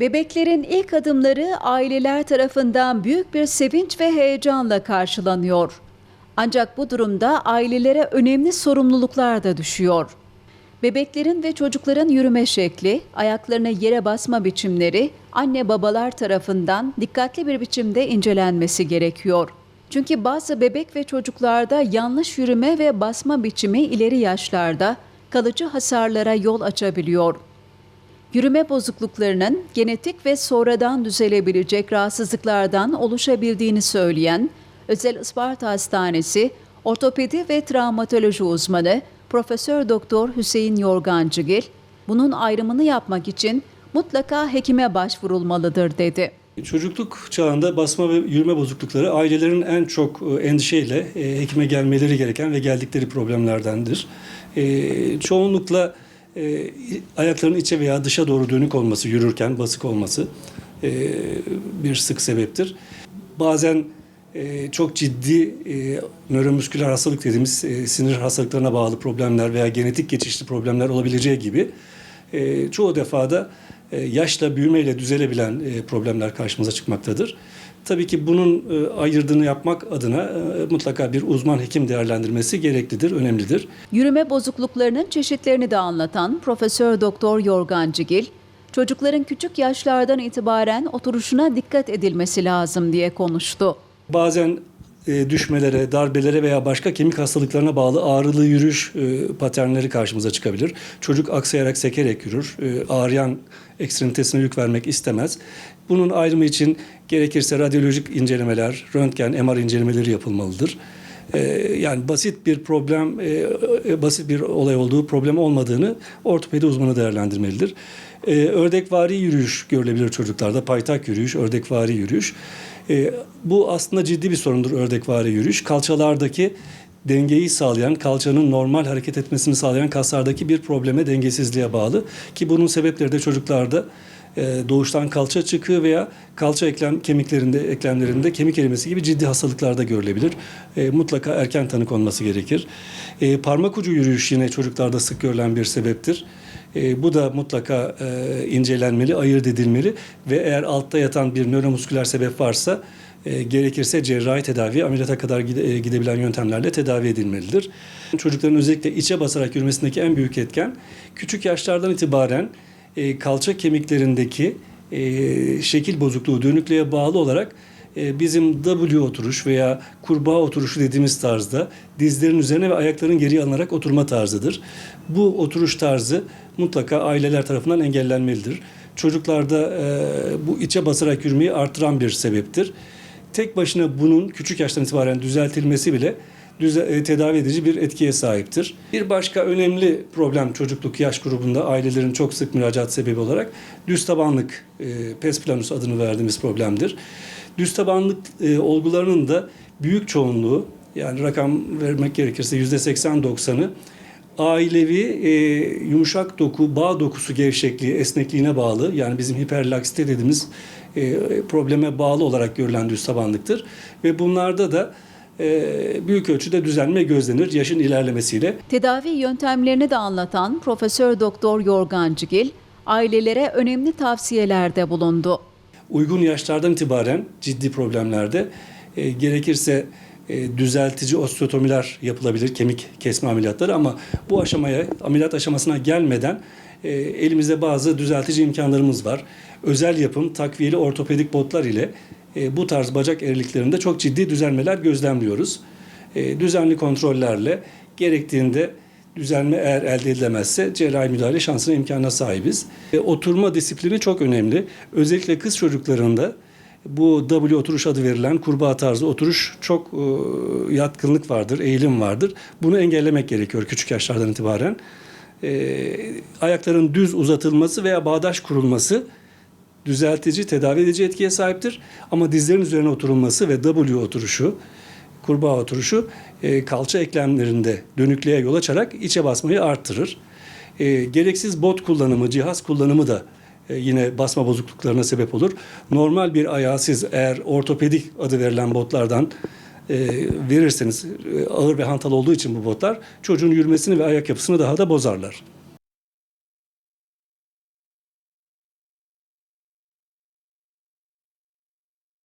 Bebeklerin ilk adımları aileler tarafından büyük bir sevinç ve heyecanla karşılanıyor. Ancak bu durumda ailelere önemli sorumluluklar da düşüyor. Bebeklerin ve çocukların yürüme şekli, ayaklarına yere basma biçimleri anne babalar tarafından dikkatli bir biçimde incelenmesi gerekiyor. Çünkü bazı bebek ve çocuklarda yanlış yürüme ve basma biçimi ileri yaşlarda kalıcı hasarlara yol açabiliyor. Yürüme bozukluklarının genetik ve sonradan düzelebilecek rahatsızlıklardan oluşabildiğini söyleyen Özel Isparta Hastanesi ortopedi ve travmatoloji uzmanı Profesör Doktor Hüseyin Yorgancıgil, bunun ayrımını yapmak için mutlaka hekime başvurulmalıdır dedi. Çocukluk çağında basma ve yürüme bozuklukları ailelerin en çok e, endişeyle e, hekime gelmeleri gereken ve geldikleri problemlerdendir. E, çoğunlukla e, ayakların içe veya dışa doğru dönük olması, yürürken basık olması e, bir sık sebeptir. Bazen e, çok ciddi e, nöromüsküler hastalık dediğimiz e, sinir hastalıklarına bağlı problemler veya genetik geçişli problemler olabileceği gibi e, çoğu defada e, yaşla büyümeyle düzelebilen e, problemler karşımıza çıkmaktadır. Tabii ki bunun e, ayırdığını yapmak adına e, mutlaka bir uzman hekim değerlendirmesi gereklidir, önemlidir. Yürüme bozukluklarının çeşitlerini de anlatan Profesör Doktor Yorgancıgil, çocukların küçük yaşlardan itibaren oturuşuna dikkat edilmesi lazım diye konuştu. Bazen e, düşmelere, darbelere veya başka kemik hastalıklarına bağlı ağrılı yürüyüş paternleri karşımıza çıkabilir. Çocuk aksayarak sekerek yürür. Ağrıyan ekstremitesine yük vermek istemez. Bunun ayrımı için gerekirse radyolojik incelemeler, röntgen, MR incelemeleri yapılmalıdır. E, yani basit bir problem, e, e, basit bir olay olduğu problem olmadığını ortopedi uzmanı değerlendirmelidir. E, ördekvari yürüyüş görülebilir çocuklarda. Paytak yürüyüş, ördekvari yürüyüş. E, bu aslında ciddi bir sorundur ördekvari yürüyüş. Kalçalardaki dengeyi sağlayan, kalçanın normal hareket etmesini sağlayan kaslardaki bir probleme, dengesizliğe bağlı. Ki bunun sebepleri de çocuklarda doğuştan kalça çıkığı veya kalça eklem kemiklerinde, eklemlerinde kemik erimesi gibi ciddi hastalıklarda görülebilir. E, mutlaka erken tanı konması gerekir. E, parmak ucu yürüyüş yine çocuklarda sık görülen bir sebeptir. E, bu da mutlaka e, incelenmeli, ayırt edilmeli ve eğer altta yatan bir nöromusküler sebep varsa e, gerekirse cerrahi tedavi, ameliyata kadar gide, e, gidebilen yöntemlerle tedavi edilmelidir. Çocukların özellikle içe basarak yürümesindeki en büyük etken küçük yaşlardan itibaren e, kalça kemiklerindeki e, şekil bozukluğu, dönüklüğe bağlı olarak e, bizim W oturuş veya kurbağa oturuşu dediğimiz tarzda dizlerin üzerine ve ayakların geriye alınarak oturma tarzıdır. Bu oturuş tarzı mutlaka aileler tarafından engellenmelidir. Çocuklarda e, bu içe basarak yürümeyi artıran bir sebeptir. Tek başına bunun küçük yaştan itibaren düzeltilmesi bile düze- e, tedavi edici bir etkiye sahiptir. Bir başka önemli problem çocukluk yaş grubunda ailelerin çok sık müracaat sebebi olarak düz tabanlık, e, pes planus adını verdiğimiz problemdir. Düz tabanlık e, olgularının da büyük çoğunluğu yani rakam vermek gerekirse yüzde 80-90'ı ailevi e, yumuşak doku, bağ dokusu gevşekliği, esnekliğine bağlı yani bizim hiperlaksite dediğimiz e, probleme bağlı olarak görülen düz tabanlıktır. Ve bunlarda da büyük ölçüde düzelme gözlenir yaşın ilerlemesiyle. Tedavi yöntemlerini de anlatan Profesör Doktor Yorgancıgil, ailelere önemli tavsiyelerde bulundu. Uygun yaşlardan itibaren ciddi problemlerde e, gerekirse e, düzeltici osteotomiler yapılabilir, kemik kesme ameliyatları ama bu aşamaya, ameliyat aşamasına gelmeden e, elimizde bazı düzeltici imkanlarımız var. Özel yapım, takviyeli ortopedik botlar ile e, bu tarz bacak eğriliklerinde çok ciddi düzelmeler gözlemliyoruz. E, düzenli kontrollerle gerektiğinde düzelme eğer elde edilemezse cerrahi müdahale şansına imkanına sahibiz. E, oturma disiplini çok önemli. Özellikle kız çocuklarında bu W oturuş adı verilen kurbağa tarzı oturuş çok yatkınlık vardır, eğilim vardır. Bunu engellemek gerekiyor küçük yaşlardan itibaren. Ayakların düz uzatılması veya bağdaş kurulması düzeltici, tedavi edici etkiye sahiptir. Ama dizlerin üzerine oturulması ve W oturuşu, kurbağa oturuşu e, kalça eklemlerinde dönüklüğe yol açarak içe basmayı arttırır. E, gereksiz bot kullanımı, cihaz kullanımı da e, yine basma bozukluklarına sebep olur. Normal bir ayağı siz eğer ortopedik adı verilen botlardan e, verirseniz e, ağır ve hantal olduğu için bu botlar çocuğun yürümesini ve ayak yapısını daha da bozarlar.